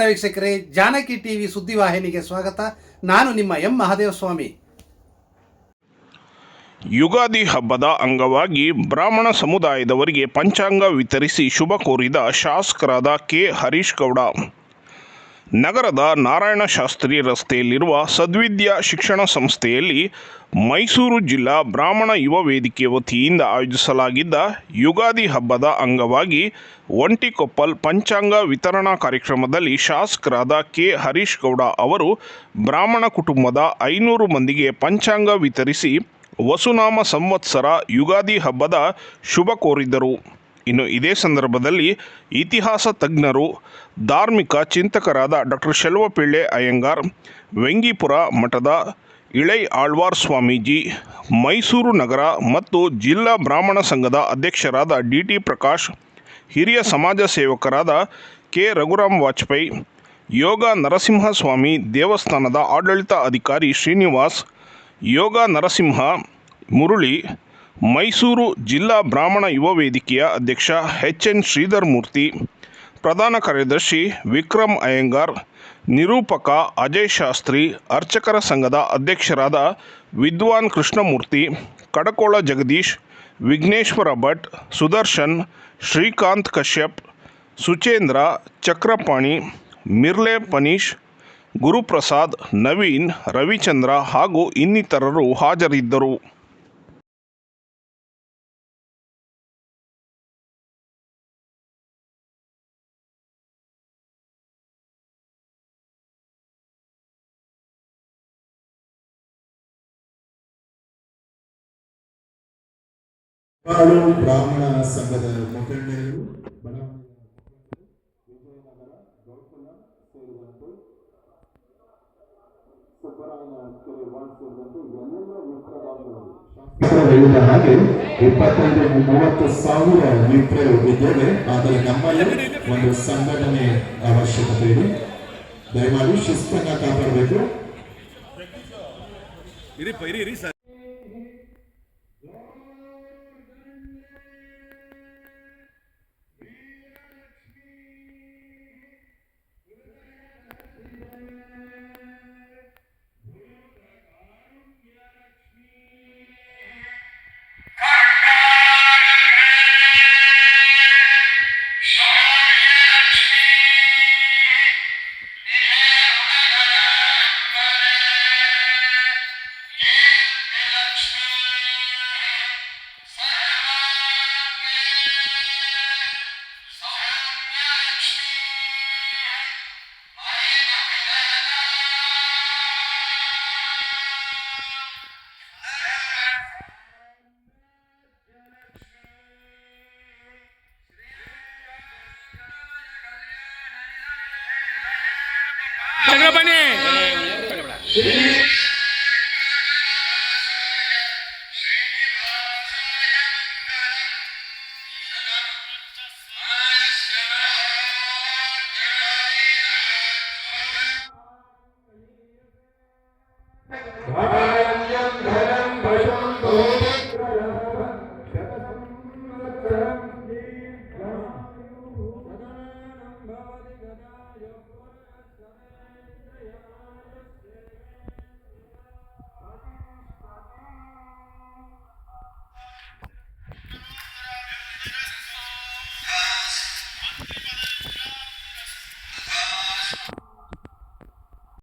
ನಮಸ್ಕಾರ ವೀಕ್ಷಕರೇ, ಜಾನಕಿ ಟಿವಿ ಸುದ್ದಿವಾಹಿನಿಗೆ ಸ್ವಾಗತ. ನಾನು ನಿಮ್ಮ ಎಂ ಮಹಾದೇವ ಸ್ವಾಮಿ. ಯುಗಾದಿ ಹಬ್ಬದ ಅಂಗವಾಗಿ ಬ್ರಾಹ್ಮಣ ಸಮುದಾಯದವರಿಗೆ ಪಂಚಾಂಗ ವಿತರಿಸಿ ಶುಭ ಕೋರಿದ ಶಾಸಕರಾದ ಕೆ ಹರೀಶ್ ಗೌಡ. ನಗರದ ನಾರಾಯಣ ಶಾಸ್ತ್ರಿ ರಸ್ತೆಯಲ್ಲಿರುವ ಸದ್ವಿದ್ಯಾ ಶಿಕ್ಷಣ ಸಂಸ್ಥೆಯಲ್ಲಿ ಮೈಸೂರು ಜಿಲ್ಲಾ ಬ್ರಾಹ್ಮಣ ಯುವ ವೇದಿಕೆ ವತಿಯಿಂದ ಆಯೋಜಿಸಲಾಗಿದ್ದ ಯುಗಾದಿ ಹಬ್ಬದ ಅಂಗವಾಗಿ ಒಂಟಿಕೊಪ್ಪಲ್ ಪಂಚಾಂಗ ವಿತರಣಾ ಕಾರ್ಯಕ್ರಮದಲ್ಲಿ ಶಾಸಕರಾದ ಕೆ ಹರೀಶ್ ಗೌಡ ಅವರು ಬ್ರಾಹ್ಮಣ ಕುಟುಂಬದ ಐನೂರು ಮಂದಿಗೆ ಪಂಚಾಂಗ ವಿತರಿಸಿ ವಸುನಾಮ ಸಂವತ್ಸರ ಯುಗಾದಿ ಹಬ್ಬದ ಶುಭ ಕೋರಿದ್ದರು ಇನ್ನು ಇದೇ ಸಂದರ್ಭದಲ್ಲಿ ಇತಿಹಾಸ ತಜ್ಞರು, ಧಾರ್ಮಿಕ ಚಿಂತಕರಾದ ಡಾಕ್ಟರ್ ಶೆಲ್ವಪಿಳ್ಳೆ ಅಯ್ಯಂಗಾರ್, ವೆಂಗಿಪುರ ಮಠದ ಇಳೈ ಆಳ್ವಾರ್ ಸ್ವಾಮೀಜಿ, ಮೈಸೂರು ನಗರ ಮತ್ತು ಜಿಲ್ಲಾ ಬ್ರಾಹ್ಮಣ ಸಂಘದ ಅಧ್ಯಕ್ಷರಾದ ಡಿ ಟಿ ಪ್ರಕಾಶ್, ಹಿರಿಯ ಸಮಾಜ ಸೇವಕರಾದ ಕೆ. ರಘುರಾಮ್ ವಾಜಪೇಯಿ, ಯೋಗ ನರಸಿಂಹಸ್ವಾಮಿ, ದೇವಸ್ಥಾನದ ಆಡಳಿತ ಅಧಿಕಾರಿ ಶ್ರೀನಿವಾಸ್, ಯೋಗ ನರಸಿಂಹ ಮುರುಳಿ ಮೈಸೂರು ಜಿಲ್ಲಾ ಬ್ರಾಹ್ಮಣ ಯುವ ವೇದಿಕೆಯ ಅಧ್ಯಕ್ಷ ಎಚ್ ಎನ್ ಶ್ರೀಧರ್ ಮೂರ್ತಿ, ಪ್ರಧಾನ ಕಾರ್ಯದರ್ಶಿ ವಿಕ್ರಮ್ ಅಯ್ಯಂಗಾರ್, ನಿರೂಪಕ ಅಜಯ್ ಶಾಸ್ತ್ರಿ, ಅರ್ಚಕರ ಸಂಘದ ಅಧ್ಯಕ್ಷರಾದ ವಿದ್ವಾನ್ ಕೃಷ್ಣಮೂರ್ತಿ, ಕಡಕೋಳ ಜಗದೀಶ್, ವಿಘ್ನೇಶ್ವರ ಭಟ್, ಸುದರ್ಶನ್, ಶ್ರೀಕಾಂತ್ ಕಶ್ಯಪ್, ಸುಚೇಂದ್ರ ಚಕ್ರಪಾಣಿ, ಮಿರ್ಲೆ ಪನೀಶ್, ಗುರುಪ್ರಸಾದ್, ನವೀನ್, ರವಿಚಂದ್ರ ಹಾಗೂ ಇನ್ನಿತರರು ಹಾಜರಿದ್ದರು. ಬ್ರಾಹ್ಮಣ ಸಂಘದ ಮುಖಂಡರು ಹೇಳಿದ ಹಾಗೆ ಇಪ್ಪತ್ತೈದು ಮೂವತ್ತು ಸಾವಿರ ಮಿತ್ರರು ಇದ್ದೇವೆ ಆದರೆ ನಮ್ಮಲ್ಲಿ ಒಂದು ಸಂಘಟನೆ ಅವಶ್ಯಕತೆ ಇದೆ ದಯಮಾಡಿ ಶಿಸ್ತನ್ನ ಕಾಪಾಡಬೇಕು ಇರಿ ಇರಿ ಸರ್. Tengok apa? Bye.